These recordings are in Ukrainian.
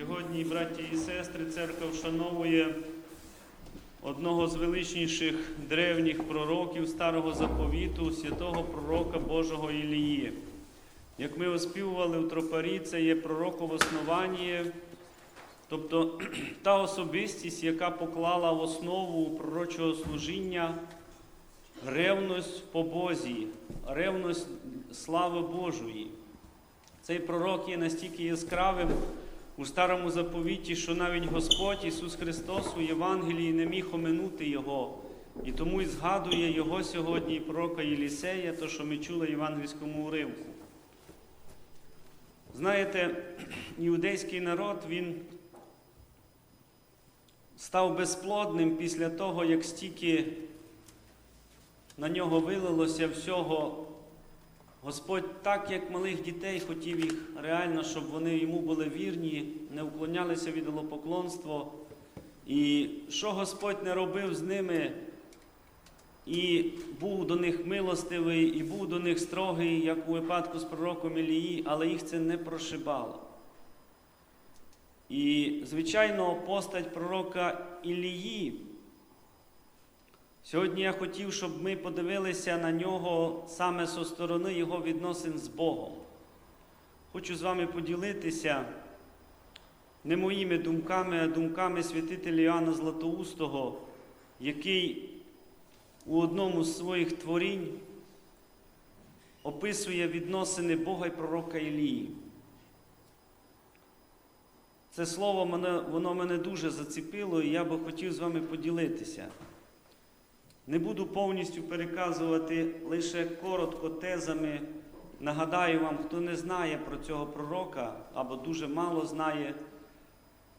Сьогодні, браті і сестри, церква вшановує одного з величніших древніх пророків Старого Заповіту, святого пророка Божого Ілії. Як ми оспівували у тропарі, це є пророк в тобто та особистість, яка поклала в основу пророчого служіння ревність по Бозі, ревність слави Божої. Цей пророк є настільки яскравим у старому заповіті, що навіть Господь Ісус Христос у Євангелії не міг оминути Його. І тому і згадує Його сьогодні, і пророка Єлісея, то, що ми чули в євангельському уривку. Знаєте, іудейський народ, він став безплодним після того, як стільки на нього вилилося всього Господь так, як малих дітей, хотів їх реально, щоб вони йому були вірні, не уклонялися від ідолопоклонства. І що Господь не робив з ними, і був до них милостивий, і був до них строгий, як у випадку з пророком Ілії, але їх це не прошибало. І, звичайно, постать пророка Ілії. Сьогодні я хотів, щоб ми подивилися на нього саме зі сторони його відносин з Богом. Хочу з вами поділитися не моїми думками, а думками святителя Іоанна Златоустого, який у одному з своїх творінь описує відносини Бога і пророка Ілії. Це слово мене, воно мене дуже заціпило, і я би хотів з вами поділитися. Не буду повністю переказувати лише коротко тезами. Нагадаю вам, хто не знає про цього пророка або дуже мало знає.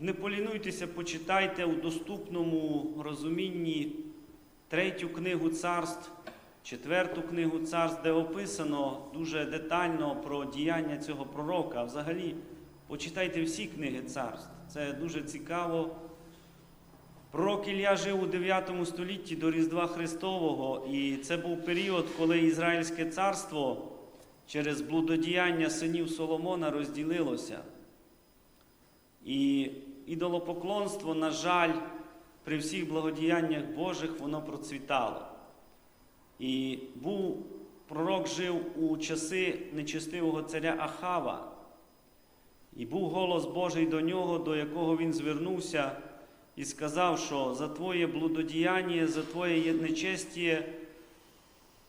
Не полінуйтеся, почитайте у доступному розумінні третю книгу царств, четверту книгу царств, де описано дуже детально про діяння цього пророка. А взагалі, почитайте всі книги царств. Це дуже цікаво. Пророк Ілля жив у 9 столітті до Різдва Христового, і це був період, коли Ізраїльське царство через блудодіяння синів Соломона розділилося. І ідолопоклонство, на жаль, при всіх благодіяннях Божих воно процвітало. І був пророк жив у часи нечестивого царя Ахава, і був голос Божий до нього, до якого він звернувся і сказав, що за Твоє блудодіяння, за Твоє нечестіє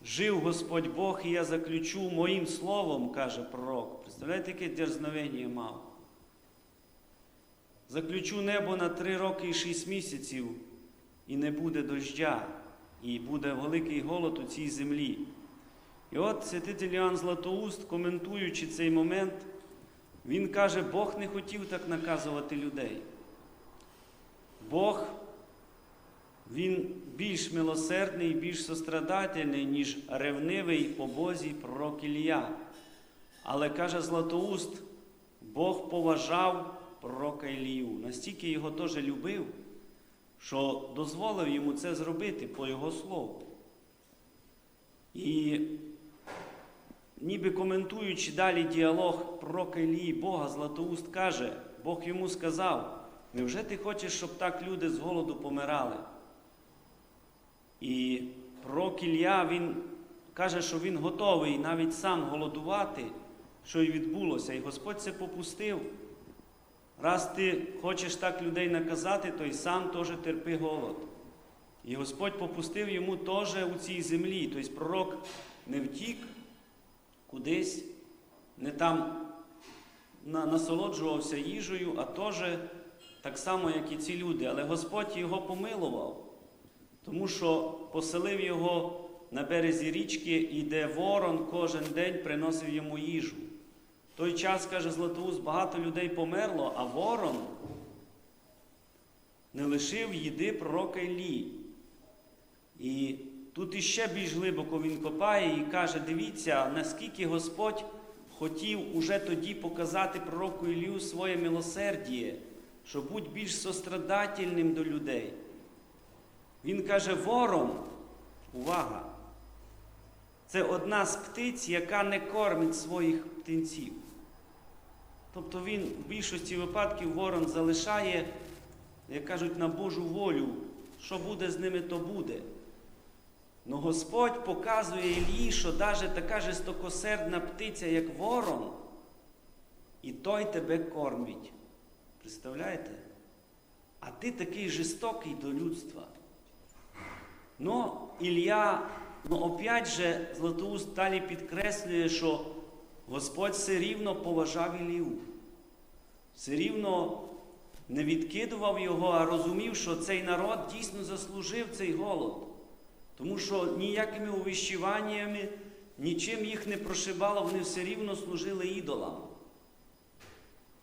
жив Господь Бог, і я заключу моїм словом, каже пророк. Представляєте, яке дерзновення мав? Заключу небо на три роки і шість місяців, і не буде дождя, і буде великий голод у цій землі. І от святитель Іоанн Златоуст, коментуючи цей момент, він каже, Бог не хотів так наказувати людей. Бог, Він більш милосердний, більш сострадательний, ніж ревнивий по Бозі пророк Ілія. Але каже Златоуст, Бог поважав пророка Ілію, настільки його теж любив, що дозволив йому це зробити по його слову. І ніби коментуючи далі діалог пророка Ілії Бога, Златоуст каже, Бог йому сказав, Невже ти хочеш, щоб так люди з голоду помирали? І пророк Ілля, він каже, що він готовий навіть сам голодувати, що й відбулося. І Господь це попустив. Раз ти хочеш так людей наказати, то й сам теж терпи голод. І Господь попустив йому теж у цій землі. Тобто пророк не втік кудись, не там насолоджувався їжею, а теж так само, як і ці люди, але Господь його помилував, тому що поселив його на березі річки, і де ворон кожен день приносив йому їжу. В той час, каже Златоуст, багато людей померло, а ворон не лишив їди пророка Іллі. І тут іще більш глибоко він копає і каже: дивіться, наскільки Господь хотів уже тоді показати пророку Іллю своє милосердіє що будь більш сострадательним до людей. Він каже, ворон, увага, це одна з птиць, яка не кормить своїх птенців. Тобто він в більшості випадків ворон залишає, як кажуть, на Божу волю. Що буде з ними, то буде. Но Господь показує Ілії, що навіть така жестокосердна птиця, як ворон, і той тебе кормить. Представляєте? А ти такий жорстокий до людства. Ну, Ілля, ну опять же, Златоуст далі підкреслює, що Господь все рівно поважав Ілію. Все рівно не відкидував його, а розумів, що цей народ дійсно заслужив цей голод. Тому що ніякими увіщуваннями, нічим їх не прошибало, вони все рівно служили ідолам.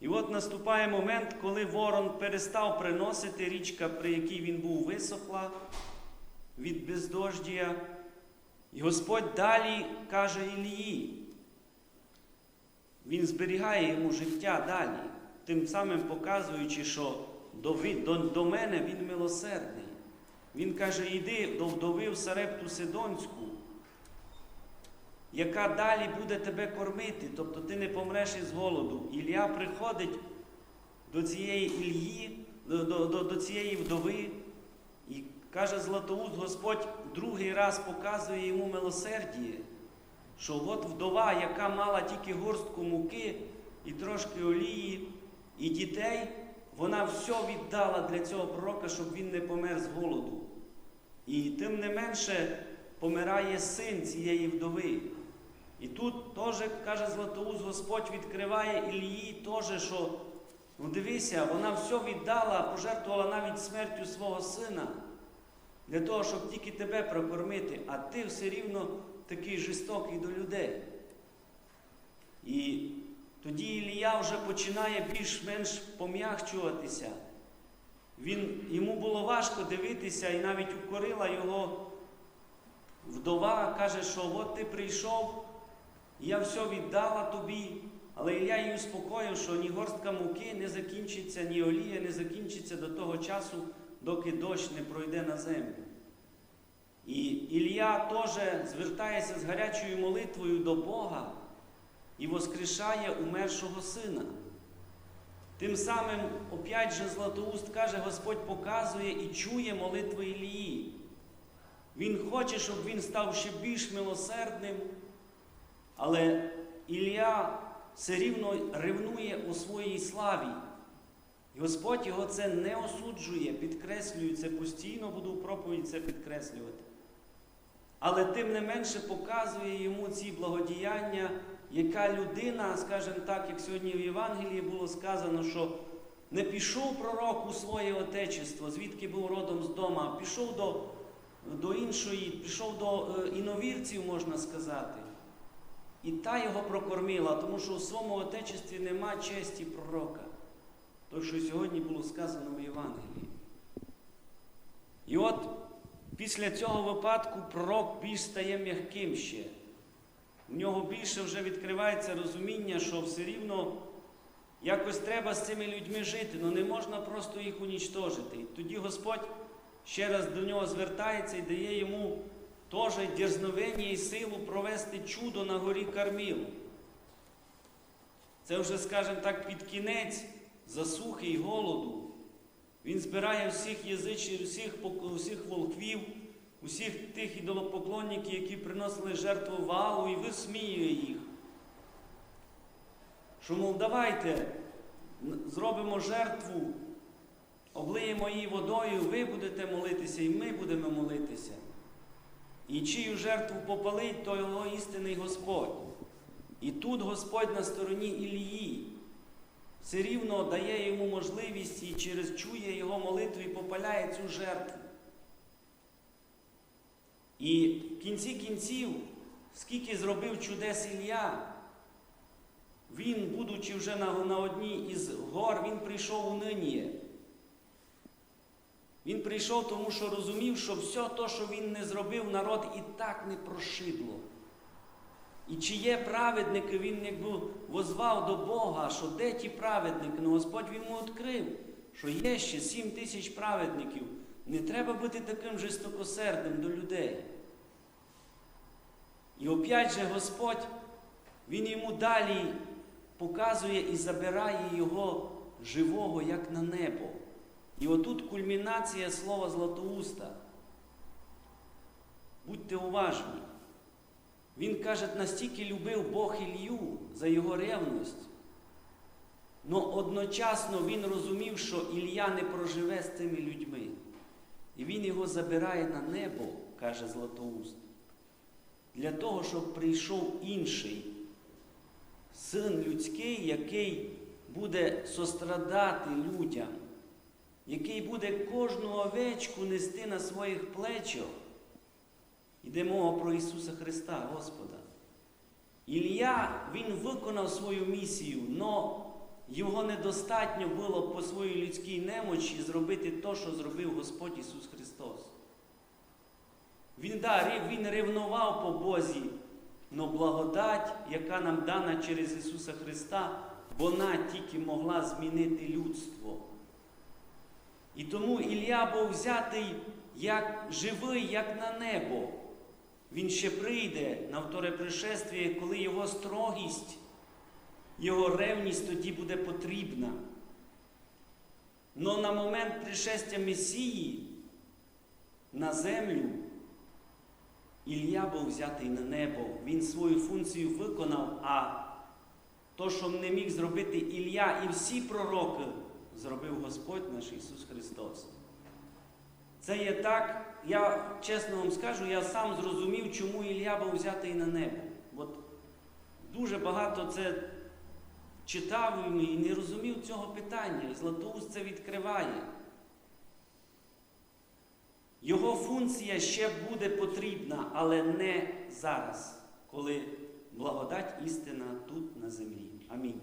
І от наступає момент, коли ворон перестав приносити річка, при якій він був висохла від бездождія. І Господь далі каже Ілії. Він зберігає йому життя далі, тим самим показуючи, що до, до, до мене він милосердний. Він каже, йди до вдови в Сарепту Сидонську, яка далі буде тебе кормити, тобто ти не помреш із голоду. Ілля приходить до цієї Ільї, до, до, до, до цієї вдови, і каже Златоуст, Господь другий раз показує йому милосердіє, що от вдова, яка мала тільки горстку муки і трошки олії, і дітей, вона все віддала для цього пророка, щоб він не помер з голоду. І тим не менше помирає син цієї вдови. І тут теж, каже Златоуст, Господь відкриває Ілії теж, що ну дивися, вона все віддала, пожертвувала навіть смертю свого сина для того, щоб тільки тебе прокормити, а ти все рівно такий жорстокий до людей. І тоді Ілія вже починає більш-менш пом'якчуватися. Він, Йому було важко дивитися, і навіть укорила його вдова, каже, що от ти прийшов, я все віддала тобі, але я її успокоїв, що ні горстка муки не закінчиться, ні олія не закінчиться до того часу, доки дощ не пройде на землю. І Ілля теж звертається з гарячою молитвою до Бога і воскрешає умершого сина. Тим самим, опять же, Златоуст каже, Господь показує і чує молитви Ілії. Він хоче, щоб він став ще більш милосердним, але Ілля все рівно ревнує у своїй славі. І Господь його це не осуджує, підкреслює це постійно, буду в проповідь це підкреслювати. Але тим не менше показує йому ці благодіяння, яка людина, скажімо так, як сьогодні в Євангелії було сказано, що не пішов пророк у своє отечество, звідки був родом з дома, пішов до, до іншої, пішов до е, іновірців, можна сказати. І та його прокормила, тому що у своєму отечестві нема честі пророка. То, що сьогодні було сказано в Євангелії. І от після цього випадку пророк більш стає м'яким ще. В нього більше вже відкривається розуміння, що все рівно якось треба з цими людьми жити, але не можна просто їх унічтожити. І тоді Господь ще раз до нього звертається і дає йому теж дерзновення і силу провести чудо на горі Карміл. Це вже, скажімо так, під кінець засухи і голоду. Він збирає всіх язичів, всіх, всіх волхвів, усіх тих ідолопоклонників, які приносили жертву валу, і висміює їх. Що, мов, давайте зробимо жертву, облиємо її водою, ви будете молитися, і ми будемо молитися. І чию жертву попалить, то його істинний Господь. І тут Господь на стороні Ілії все рівно дає йому можливість і через чує його молитву і попаляє цю жертву. І в кінці кінців, скільки зробив чудес Ілля, він, будучи вже на, на одній із гор, він прийшов у ниніє. Він прийшов, тому що розумів, що все те, що він не зробив, народ і так не прошибло. І чи є праведники, він якби возвав до Бога, що де ті праведники? Ну Господь йому відкрив, що є ще сім тисяч праведників. Не треба бути таким жорстокосердним до людей. І опять же Господь, Він йому далі показує і забирає його живого, як на небо. І отут кульмінація слова Златоуста. Будьте уважні. Він каже, настільки любив Бог Ілью за його ревність, але одночасно він розумів, що Ілля не проживе з цими людьми. І він його забирає на небо, каже Златоуст, для того, щоб прийшов інший син людський, який буде сострадати людям, який буде кожну овечку нести на своїх плечах. Йде мова про Ісуса Христа, Господа. Ілля, він виконав свою місію, але його недостатньо було по своїй людській немочі зробити те, що зробив Господь Ісус Христос. Він, да, він ревнував по Бозі, але благодать, яка нам дана через Ісуса Христа, вона тільки могла змінити людство. І тому Ілля був взятий як живий, як на небо. Він ще прийде на вторе пришествие, коли його строгість, його ревність тоді буде потрібна. Но на момент пришестя Месії на землю Ілля був взятий на небо. Він свою функцію виконав, а то, що не міг зробити Ілля і всі пророки, зробив Господь наш Ісус Христос. Це є так, я чесно вам скажу, я сам зрозумів, чому Ілля був взятий на небо. От дуже багато це читав і не розумів цього питання. І Златоуст це відкриває. Його функція ще буде потрібна, але не зараз, коли благодать істина тут на землі. Амінь.